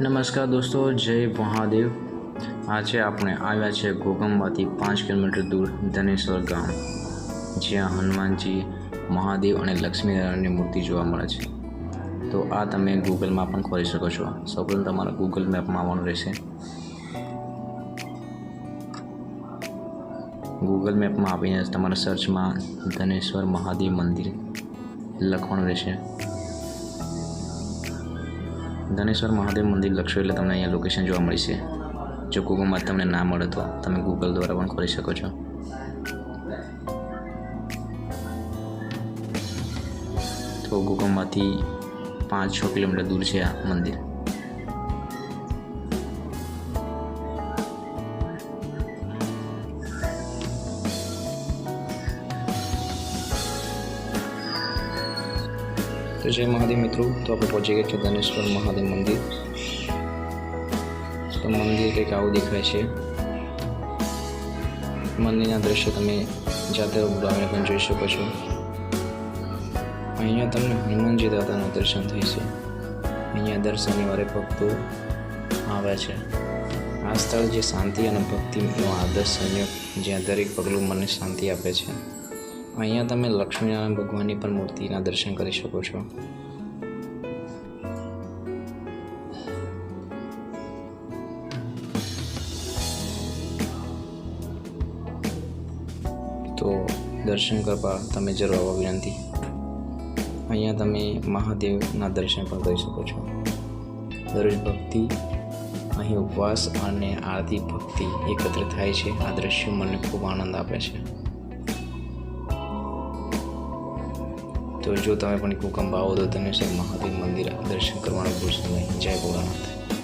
નમસ્કાર દોસ્તો, જય મહાદેવ. આજે આપણે આવ્યા છે ગોગમમાંથી પાંચ કિલોમીટર દૂર ધનેશ્વર ગામ, જ્યાં હનુમાનજી, મહાદેવ અને લક્ષ્મીનારાયણની મૂર્તિ જોવા મળે છે. તો આ તમે ગૂગલમાં પણ ખોલી શકો છો. સૌપ્રથમ તમારે ગૂગલ મેપમાં આવવાનું રહેશે. ગૂગલ મેપમાં આવીને તમારા સર્ચમાં ધનેશ્વર મહાદેવ મંદિર લખવાનું રહેશે. ધનેશ્વર મહાદેવ મંદિર લખશો એટલે તમને અહીંયા લોકેશન જોવા મળશે. જો ગૂગલમાં તમને ના મળે તો તમે ગૂગલ દ્વારા પણ ખોલી શકો છો. તો ગૂગલમાંથી પાંચ છ કિલોમીટર દૂર છે આ મંદિર. તો જય મહાદેવ મિત્રો. તો આપણે પહોંચી ગયા છે ધનેશ્વર મહાદેવ મંદિર. તો મંદિર કંઈક આવું દેખાય છે. મંદિરના દ્રશ્ય તમે જાતે ઉડાવીને પણ જોઈ શકો છો. અહીંયા તમને હનુમાનજી દાદાનું દર્શન થાય છે. અહીંયા દર શનિવારે ભક્તો આવે છે. આ સ્થળ જે શાંતિ અને ભક્તિનો આદર્શ સંયોગ જ્યાં દરેક પગલું મને શાંતિ આપે છે. અહીંયા તમે લક્ષ્મીનારાયણ ભગવાનની પણ મૂર્તિના દર્શન કરી શકો છો. તો દર્શન કરવા તમે જરૂર આવવા વિનંતી. અહીંયા તમે મહાદેવના દર્શન પણ કરી શકો છો. દરરોજ ભક્તિ, અહીં ઉપવાસ અને આરતી ભક્તિ એકત્ર થાય છે. આ દ્રશ્યો મને ખૂબ આનંદ આપે છે. તો જો તમે પણ કુકંબ આવો તો તમે મહાદેવ મંદિર દર્શન કરવાનું ભૂલશો નહીં. જય ભોળાનાથ.